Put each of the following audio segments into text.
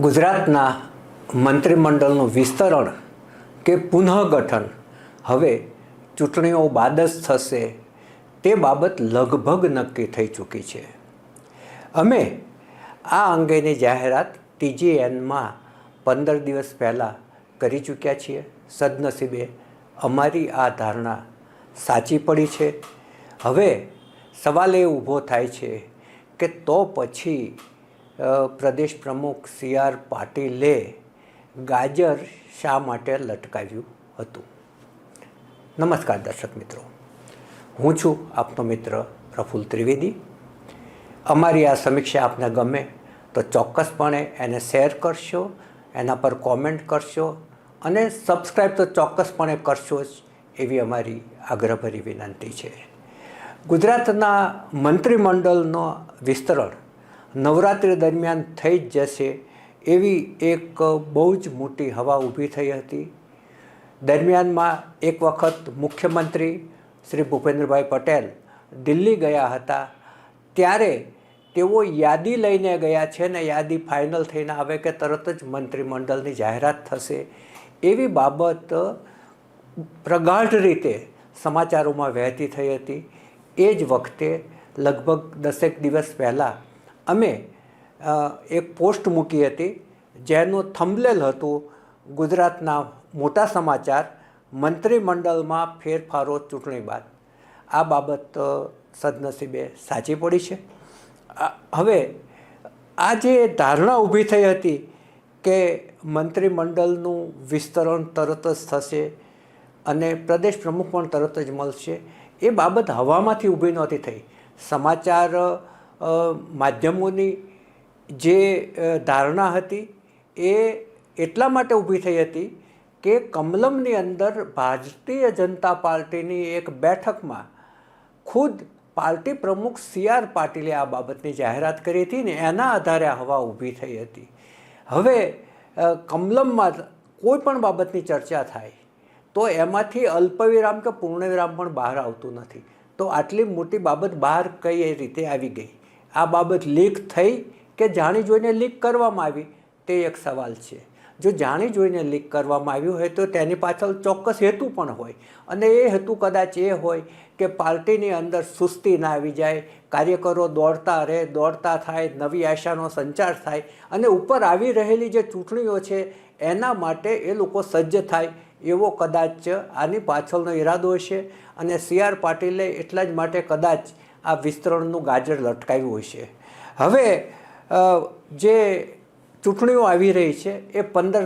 ગુજરાતના મંત્રીમંડળનું વિસ્તરણ કે પુનઃગઠન? હવે ચૂંટણીઓ બાદ જ થશે. તે બાબત લગભગ નક્કી થઈ ચૂકી છે. અમે આ અંગેની જાહેરાત ટીજીએનમાં પંદર દિવસ પહેલાં કરી ચૂક્યા છીએ. સદનસીબે અમારી આ ધારણા સાચી પડી છે. હવે સવાલ એ ઊભો થાય છે કે તો પછી પ્રદેશ પ્રમુખ સી આર પાટીલે ગાજર શા માટે લટકાવ્યું હતું? નમસ્કાર દર્શક મિત્રો. હું છું આપનો મિત્ર પ્રફુલ ત્રિવેદી. અમારી આ સમીક્ષા આપને ગમે તો ચોક્કસપણે એને શેર કરશો, એના પર કોમેન્ટ કરશો અને સબસ્ક્રાઈબ તો ચોક્કસપણે કરશો જ એવી અમારી આગ્રહભરી વિનંતી છે. ગુજરાતના મંત્રીમંડળનો વિસ્તરણ નવરાત્રિ દરમિયાન થઈ જ જશે એવી એક બહુ જ મોટી હવા ઊભી થઈ હતી. દરમિયાનમાં એક વખત મુખ્યમંત્રી શ્રી ભૂપેન્દ્રભાઈ પટેલ દિલ્હી ગયા હતા. ત્યારે તેઓ યાદી લઈને ગયા છે ને યાદી ફાઇનલ થઈને આવે કે તરત જ મંત્રીમંડળની જાહેરાત થશે. એવી બાબત પ્રગાઢ રીતે સમાચારોમાં વહેતી થઈ હતી. એ જ વખતે લગભગ દસેક દિવસ પહેલાં અમે એક પોસ્ટ મૂકી હતી, જેનું થંબલેલ હતું ગુજરાતના મોટા સમાચાર, મંત્રીમંડળમાં ફેરફારો ચૂંટણી બાદ. આ બાબત સદનસીબે સાચી પડી છે. હવે, આ જે ધારણા ઊભી થઈ હતી કે મંત્રીમંડળનું વિસ્તરણ તરત જ થશે અને પ્રદેશ પ્રમુખ પણ તરત જ મળશે, એ બાબત હવામાંથી ઊભી નહોતી થઈ. સમાચાર માધ્યમોની જે ધારણા હતી એ એટલા માટે ઊભી થઈ હતી કે કમલમની અંદર ભારતીય જનતા પાર્ટીની એક બેઠકમાં ખુદ પાર્ટી પ્રમુખ સી આર પાટીલે આ બાબતની જાહેરાત કરી હતી ને એના આધારે હવા ઊભી થઈ હતી. હવે કમલમમાં કોઈ પણ બાબતની ચર્ચા થાય તો એમાંથી અલ્પવિરામ કે પૂર્ણવિરામ પણ બહાર આવતું નથી. તો આટલી મોટી બાબત બહાર કઈ રીતે આવી ગઈ? આ બાબત લીક થઈ કે જાણી જોઈને લીક કરવામાં આવી, તે એક સવાલ છે. જો જાણી જોઈને લીક કરવામાં આવ્યું હોય તો તેની પાછળ ચોક્કસ હેતુ પણ હોય. અને એ હેતુ કદાચ એ હોય કે પાર્ટીની અંદર સુસ્તી ના આવી જાય, કાર્યકરો દોડતા રહે, દોડતા થાય, નવી આશાનો સંચાર થાય અને ઉપર આવી રહેલી જે ચૂંટણીઓ છે, એના માટે એ લોકો સજ્જ થાય એવો કદાચ આની પાછળનો ઈરાદો હશે. અને સી આર પાટીલે એટલા જ માટે કદાચ આ વિસ્તરણનું ગાજર લટકાવ્યું છે. હવે જે ચૂંટણીઓ આવી રહી છે, એ પંદર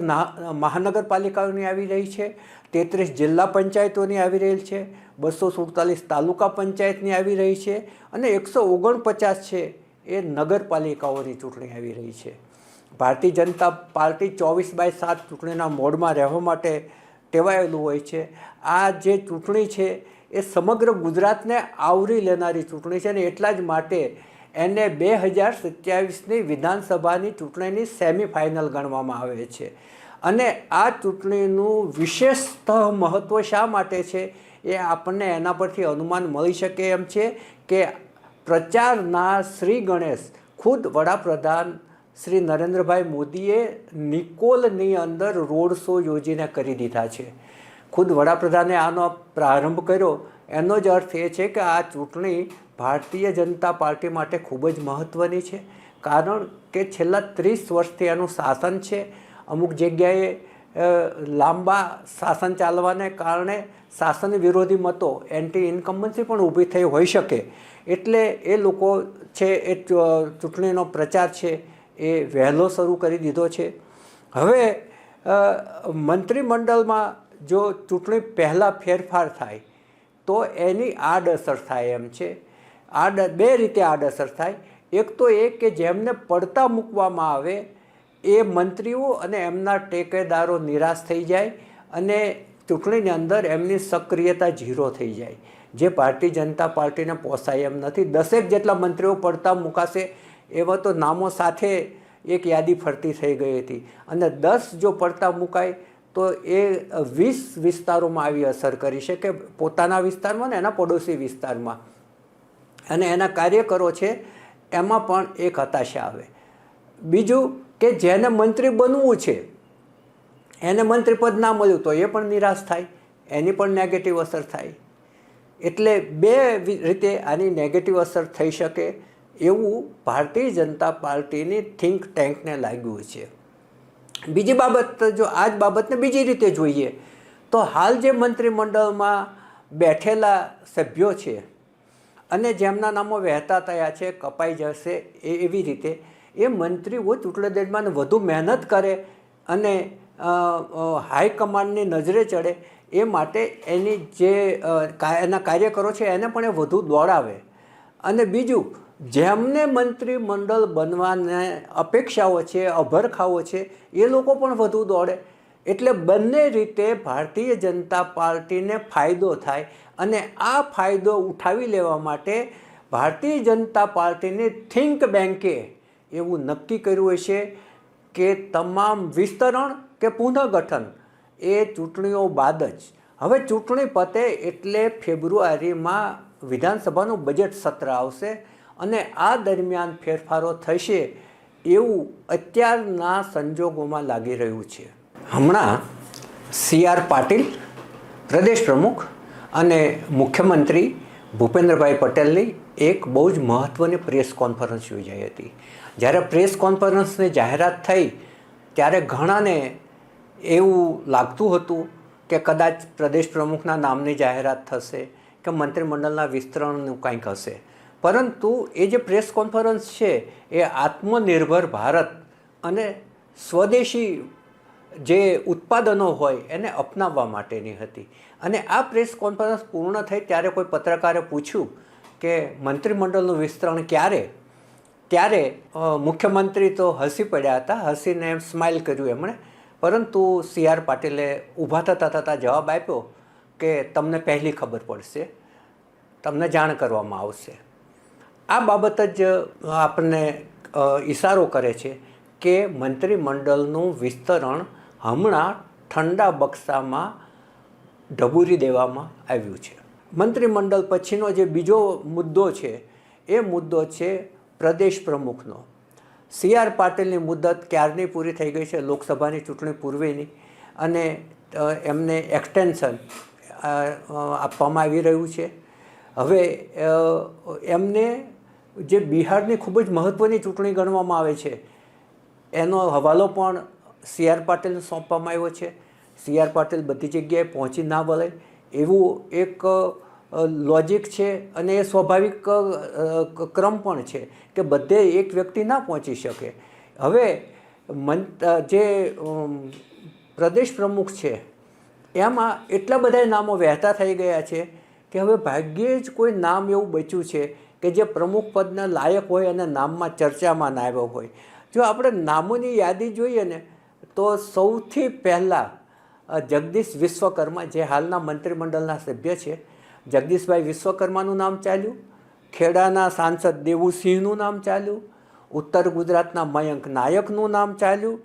મહાનગરપાલિકાઓની આવી રહી છે, તેત્રીસ જિલ્લા પંચાયતોની આવી રહી છે, બસો સુડતાલીસ તાલુકા પંચાયતની આવી રહી છે અને એકસો ઓગણપચાસ છે એ નગરપાલિકાઓની ચૂંટણી આવી રહી છે. ભારતીય જનતા પાર્ટી ચોવીસ બાય સાત ચૂંટણીના મોડમાં રહેવા માટે ટેવાયેલું હોય છે. આ જે ચૂંટણી છે એ સમગ્ર ગુજરાતને આવરી લેનારી ચૂંટણી છે અને એટલા જ માટે એને બે હજાર સત્યાવીસની વિધાનસભાની ચૂંટણીની સેમિફાઇનલ ગણવામાં આવે છે. અને આ ચૂંટણીનું વિશેષતઃ મહત્ત્વ શા માટે છે એ આપણને એના પરથી અનુમાન મળી શકે એમ છે કે પ્રચારના શ્રી ગણેશ, ખુદ વડાપ્રધાન શ્રી નરેન્દ્રભાઈ મોદીએ નિકોલની અંદર રોડ શો યોજીને કરી દીધા છે. ખુદ વડાપ્રધાને આનો પ્રારંભ કર્યો. એનો જ અર્થ એ છે કે આ ચૂંટણી ભારતીય જનતા પાર્ટી માટે ખૂબ જ મહત્ત્વની છે. કારણ કે છેલ્લા ત્રીસ વર્ષથી એનું શાસન છે. અમુક જગ્યાએ લાંબા શાસન ચાલવાને કારણે શાસન વિરોધી મતો, એન્ટી ઇન્કમ્બન્સી પણ ઊભી થઈ હોઈ શકે. એટલે એ લોકો છે, એ ચૂંટણીનો પ્રચાર છે, એ વહેલો શરૂ કરી દીધો છે. હવે મંત્રીમંડળમાં જો ચૂંટણી પહેલાં ફેરફાર થાય, તો એની આડઅસર થાય એમ છે. આડ, બે રીતે આડઅસર થાય. એક તો એ કે જેમને પડતા મૂકવામાં આવે, એ મંત્રીઓ અને એમના ટેકેદારો નિરાશ થઈ જાય અને ચૂંટણીની અંદર એમની સક્રિયતા ઝીરો થઈ જાય. જે ભારતીય જનતા પાર્ટીને પોસાય એમ નથી. દસેક જેટલા મંત્રીઓ પડતા મૂકાશે, એવા તો નામો સાથે એક યાદી ફરતી થઈ ગઈ હતી. અને દસ જો પડતા મુકાય તો એ વીસ વિસ્તારોમાં આવી અસર કરી છે કે પોતાના વિસ્તારમાં ને એના પડોશી વિસ્તારમાં. અને એના કાર્યકરો છે, એમાં પણ એક હતાશા આવે. બીજું કે જેને મંત્રી બનવું છે, એને મંત્રીપદ ના મળ્યું તો એ પણ નિરાશ થાય, એની પણ નેગેટિવ અસર થાય. એટલે બે રીતે આની નેગેટિવ અસર થઈ શકે એવું ભારતીય જનતા પાર્ટીની થિંક ટેન્કને લાગ્યું છે. બીજી બાબત જો આ જ બાબતને બીજી રીતે જોઈએ, તો હાલ જે મંત્રીમંડળમાં બેઠેલા સભ્યો છે અને જેમના નામો વહેતા થયા છે, કપાઈ જશે એ એવી રીતે, એ મંત્રીઓ ચૂંટણી દરમિયાન વધુ મહેનત કરે અને હાઈકમાન્ડની નજરે ચડે, એ માટે એની જે એના કાર્યકરો છે એને પણ એ વધુ દોડાવે. અને બીજું જેમને મંત્રીમંડળ બનવાને અપેક્ષાઓ છે, અભરખાઓ છે, એ લોકો પણ વધુ દોડે. એટલે બંને રીતે ભારતીય જનતા પાર્ટીને ફાયદો થાય અને આ ફાયદો ઉઠાવી લેવા માટે ભારતીય જનતા પાર્ટીની થિંક બેન્કે એવું નક્કી કર્યું હશે કે તમામ વિસ્તરણ કે પુનઃગઠન એ ચૂંટણીઓ બાદ જ. હવે ચૂંટણી પતે એટલે ફેબ્રુઆરીમાં વિધાનસભાનું બજેટ સત્ર આવશે. અને આ દરમિયાન ફેરફારો થશે એવું અત્યારના સંજોગોમાં લાગી રહ્યું છે. હમણાં સી આર પાટીલ, પ્રદેશ પ્રમુખ અને મુખ્યમંત્રી ભૂપેન્દ્રભાઈ પટેલની એક બહુ જ મહત્ત્વની પ્રેસ કોન્ફરન્સ યોજાઈ હતી. જ્યારે પ્રેસ કોન્ફરન્સની જાહેરાત થઈ, ત્યારે ઘણાને એવું લાગતું હતું કે કદાચ પ્રદેશ પ્રમુખના નામની જાહેરાત થશે કે મંત્રીમંડળના વિસ્તરણનું કંઈક હશે. પરંતુ એ જે પ્રેસ કોન્ફરન્સ છે, એ આત્મનિર્ભર ભારત અને સ્વદેશી જે ઉત્પાદનો હોય એને અપનાવવા માટેની હતી. અને આ પ્રેસ કોન્ફરન્સ પૂર્ણ થઈ ત્યારે કોઈ પત્રકારે પૂછ્યું કે મંત્રીમંડળનું વિસ્તરણ ક્યારે? ત્યારે મુખ્યમંત્રી તો હસી પડ્યા હતા, હસીને સ્માઇલ કર્યું એમણે. પરંતુ સી આર પાટીલે ઊભા થતાં થતાં જવાબ આપ્યો કે, તમને પહેલી ખબર પડશે. તમને જાણ કરવામાં આવશે. આ બાબત જ આપણને ઇશારો કરે છે કે મંત્રીમંડળનું વિસ્તરણ હમણાં ઠંડા બક્સામાં ઢબૂરી દેવામાં આવ્યું છે. મંત્રીમંડળ પછીનો જે બીજો મુદ્દો છે, એ મુદ્દો છે પ્રદેશ પ્રમુખનો. સી આર પાટીલની મુદત ક્યારની પૂરી થઈ ગઈ છે? લોકસભાની ચૂંટણી પૂર્વેની. અને એમને એક્સટેન્શન આપવામાં આવી રહ્યું છે. હવે એમને જે બિહારની ખૂબ જ મહત્ત્વની ચૂંટણી ગણવામાં આવે છે, એનો હવાલો પણ સી આર પાટીલને સોંપવામાં આવ્યો છે. સી આર પાટીલ બધી જગ્યાએ પહોંચી ના વળે. એવું એક લોજિક છે અને એ સ્વાભાવિક ક્રમ પણ છે કે બધે એક વ્યક્તિ ના પહોંચી શકે. હવે મન જે પ્રદેશ પ્રમુખ છે, એમાં એટલા બધા નામો વહેતા થઈ ગયા છે કે હવે ભાગ્યે જ કોઈ નામ એવું બચ્યું છે કે જે પ્રમુખ પદના લાયક હોય અને નામમાં ચર્ચામાં ના આવ્યો હોય. જો આપણે નામોની યાદી જોઈએ ને, તો સૌથી પહેલાં જગદીશ વિશ્વકર્મા જે હાલના મંત્રીમંડળના સભ્ય છે, જગદીશભાઈ વિશ્વકર્માનું નામ ચાલ્યું, ખેડાના સાંસદ દેવુસિંહનું નામ ચાલ્યું, ઉત્તર ગુજરાતના મયંક નાયકનું નામ ચાલ્યું,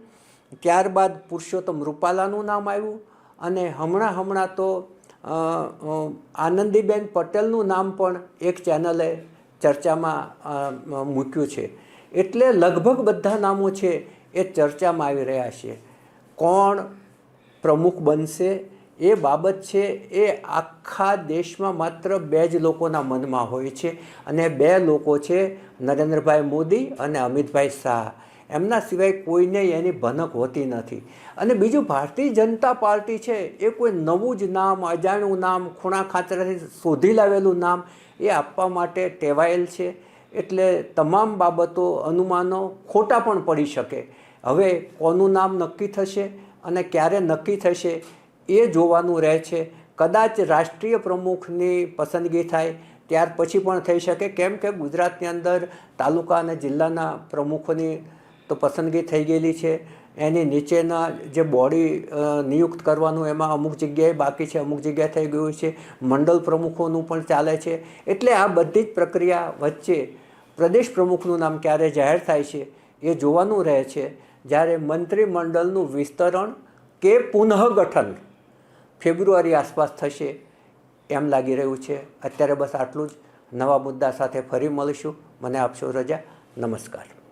ત્યારબાદ પુરુષોત્તમ રૂપાલાનું નામ આવ્યું, અને હમણાં હમણાં તો આનંદીબેન પટેલનું નામ પણ એક ચેનલે ચર્ચામાં મૂક્યું છે. એટલે લગભગ બધા નામો છે એ ચર્ચામાં આવી રહ્યા છે. કોણ પ્રમુખ બનશે એ બાબત છે એ આખા દેશમાં માત્ર બે જ લોકોના મનમાં હોય છે. અને બે લોકો છે નરેન્દ્રભાઈ મોદી અને અમિતભાઈ શાહ. એમના સિવાય કોઈને એની ભનક હોતી નથી. અને બીજું, ભારતીય જનતા પાર્ટી છે, એ કોઈ નવું જ નામ, અજાણ્યું નામ, ખૂણા ખાતરાથી શોધી લાવેલું નામ એ આપવા માટે ટેવાયેલ છે. એટલે તમામ બાબતો અનુમાનો ખોટા પણ પડી શકે. હવે કોનું નામ નક્કી થશે અને ક્યારે નક્કી થશે એ જોવાનું રહે છે. કદાચ રાષ્ટ્રીય પ્રમુખની પસંદગી થાય, ત્યાર પછી પણ થઈ શકે. કેમ કે ગુજરાતની અંદર તાલુકા અને જિલ્લાના પ્રમુખોની તો પસંદગી થઈ ગયેલી છે. એની નીચેના જે બોડી નિયુક્ત કરવાનું એમાં અમુક જગ્યાએ બાકી છે, અમુક જગ્યાએ થઈ ગયું છે. મંડળ પ્રમુખોનું પણ ચાલે છે. એટલે આ બધી જ પ્રક્રિયા વચ્ચે પ્રદેશ પ્રમુખનું નામ ક્યારે જાહેર થાય છે એ જોવાનું રહે છે. જ્યારે મંત્રીમંડળનું વિસ્તરણ કે પુનઃગઠન ફેબ્રુઆરી આસપાસ થશે એમ લાગી રહ્યું છે. અત્યારે બસ આટલું જ. નવા મુદ્દા સાથે ફરી મળીશું. મને આપશો રજા. નમસ્કાર.